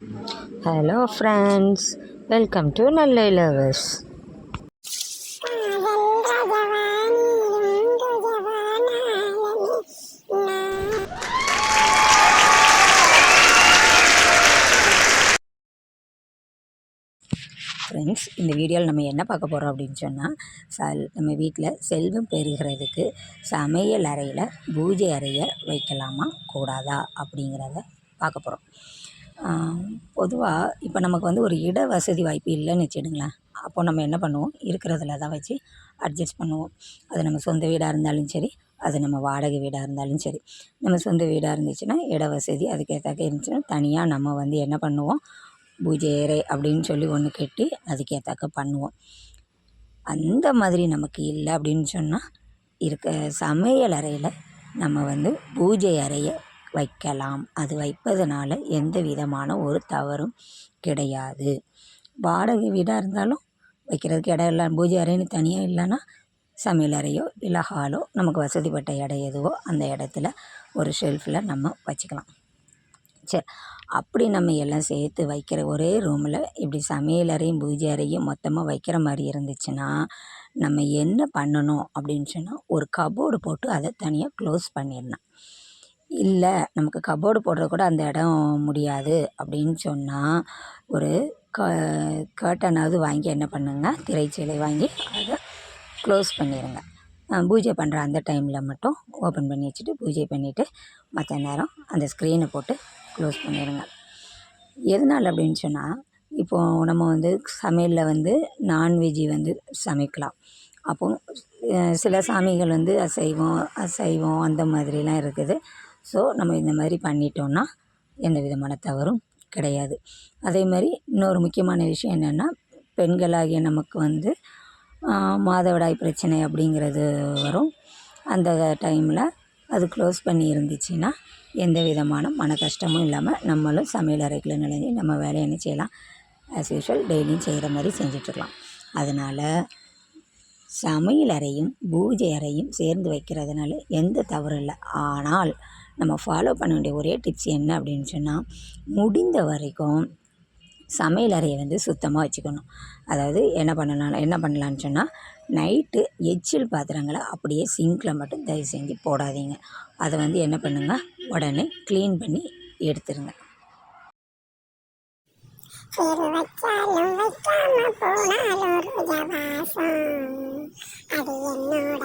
Hello friends welcome to நல்ல lovers friends இந்த வீடியோவில் நம்ம என்ன பார்க்க போகிறோம் அப்படின்னு சொன்னால் சல் நம்ம வீட்டில் செல்வம் பெறுகிறதுக்கு சமையல் அறையில் பூஜை அறையை வைக்கலாமா கூடாதா அப்படிங்கிறத பார்க்க போகிறோம் பொதுவாக இப்போ நமக்கு வந்து ஒரு இட வசதி வாய்ப்பு இல்லைன்னு வச்சுடுங்களேன் அப்போ நம்ம என்ன பண்ணுவோம்? இருக்கிறதுல தான் வச்சு அட்ஜஸ்ட் பண்ணுவோம். அது நம்ம சொந்த வீடாக இருந்தாலும் சரி அது நம்ம வாடகை வீடாக இருந்தாலும் சரி. நம்ம சொந்த வீடாக இருந்துச்சுன்னா இட வசதி அதுக்கேற்றாக்க இருந்துச்சுன்னா தனியாக நம்ம வந்து என்ன பண்ணுவோம்? பூஜை அறை அப்படின்னு சொல்லி ஒன்று கட்டி அதுக்கேற்றாக்க பண்ணுவோம். அந்த மாதிரி நமக்கு இல்லை அப்படின்னு சொன்னால் இருக்க சமையல் அறையில் நம்ம வந்து பூஜை அறையை வைக்கலாம். அது வைப்பதனால எந்த விதமான ஒரு தவறும் கிடையாது. வாடகை வீடாக இருந்தாலும் வைக்கிறதுக்கு இடம் இல்லை. பூஜை அறைன்னு தனியாக இல்லைன்னா சமையல் அறையோ இல்லை ஹாலோ நமக்கு வசதிப்பட்ட இடம் எதுவோ அந்த இடத்துல ஒரு ஷெல்ஃபில் நம்ம வச்சுக்கலாம். சரி. அப்படி நம்ம எல்லாம் சேர்த்து வைக்கிற ஒரே ரூமில் இப்படி சமையல் அறையும் பூஜை அறையும் மொத்தமாக வைக்கிற மாதிரி இருந்துச்சுன்னா நம்ம என்ன பண்ணணும் அப்படின்னு சொன்னால் ஒரு கபோர்டு போட்டு அதை தனியாக க்ளோஸ் பண்ணிடணும். இல்லை நமக்கு கபோர்டு போடுறது கூட அந்த இடம் முடியாது அப்படின்னு சொன்னால் ஒரு க கர்ட்டனாவது வாங்கி என்ன பண்ணுங்க திரைச்சீலை வாங்கி அதை க்ளோஸ் பண்ணிடுங்க பூஜை பண்ணுற அந்த டைமில் மட்டும் ஓப்பன் பண்ணி வச்சுட்டு பூஜை பண்ணிவிட்டு மற்ற நேரம் அந்த ஸ்க்ரீனை போட்டு க்ளோஸ் பண்ணிடுங்க எதனால் அப்படின்னு சொன்னால் இப்போது நம்ம வந்து சமையலில் வந்து நான்வெஜ்ஜி வந்து சமைக்கலாம். அப்போ சில சாமிகள் வந்து அசைவம் அசைவம் அந்த மாதிரிலாம் இருக்குது. ஸோ நம்ம இந்த மாதிரி பண்ணிட்டோம்னா எந்த விதமான தவறும் கிடையாது. அதே மாதிரி இன்னொரு முக்கியமான விஷயம் என்னென்னா பெண்களாகிய நமக்கு வந்து மாதவிடாய் பிரச்சனை அப்படிங்கிறது வரும். அந்த டைமில் அது க்ளோஸ் பண்ணி இருந்துச்சுன்னா எந்த விதமான மன கஷ்டமும் இல்லாமல் நம்மளும் சமையல் அறைக்குள்ள நுழைஞ்சு நம்ம வேலையை என்ன செய்யலாம்? ஆஸ் யூஷுவல் டெய்லியும் செய்கிற மாதிரி செஞ்சிட்ருக்கலாம் அதனால் சமையல் அறையும் பூஜை அறையும் சேர்ந்து வைக்கிறதுனால எந்த தவறும் இல்லை. ஆனால் நம்ம ஃபாலோ பண்ண வேண்டிய ஒரே டிப்ஸ் என்ன அப்படின்னு சொன்னால் முடிந்த வரைக்கும் சமையல் அறையை வந்து சுத்தமாக வச்சுக்கணும். அதாவது என்ன பண்ணலாம் என்ன பண்ணலான்னு சொன்னால் நைட்டு எச்சில் பாத்திரங்களை அப்படியே சிங்கில் மட்டும் தயவு செஞ்சு போடாதீங்க. அதை வந்து என்ன பண்ணுங்கள் உடனே க்ளீன் பண்ணி எடுத்துருங்க. வச்சாலும் வைக்காம போனாலும் ரோஜா வாசம் அது என்னோட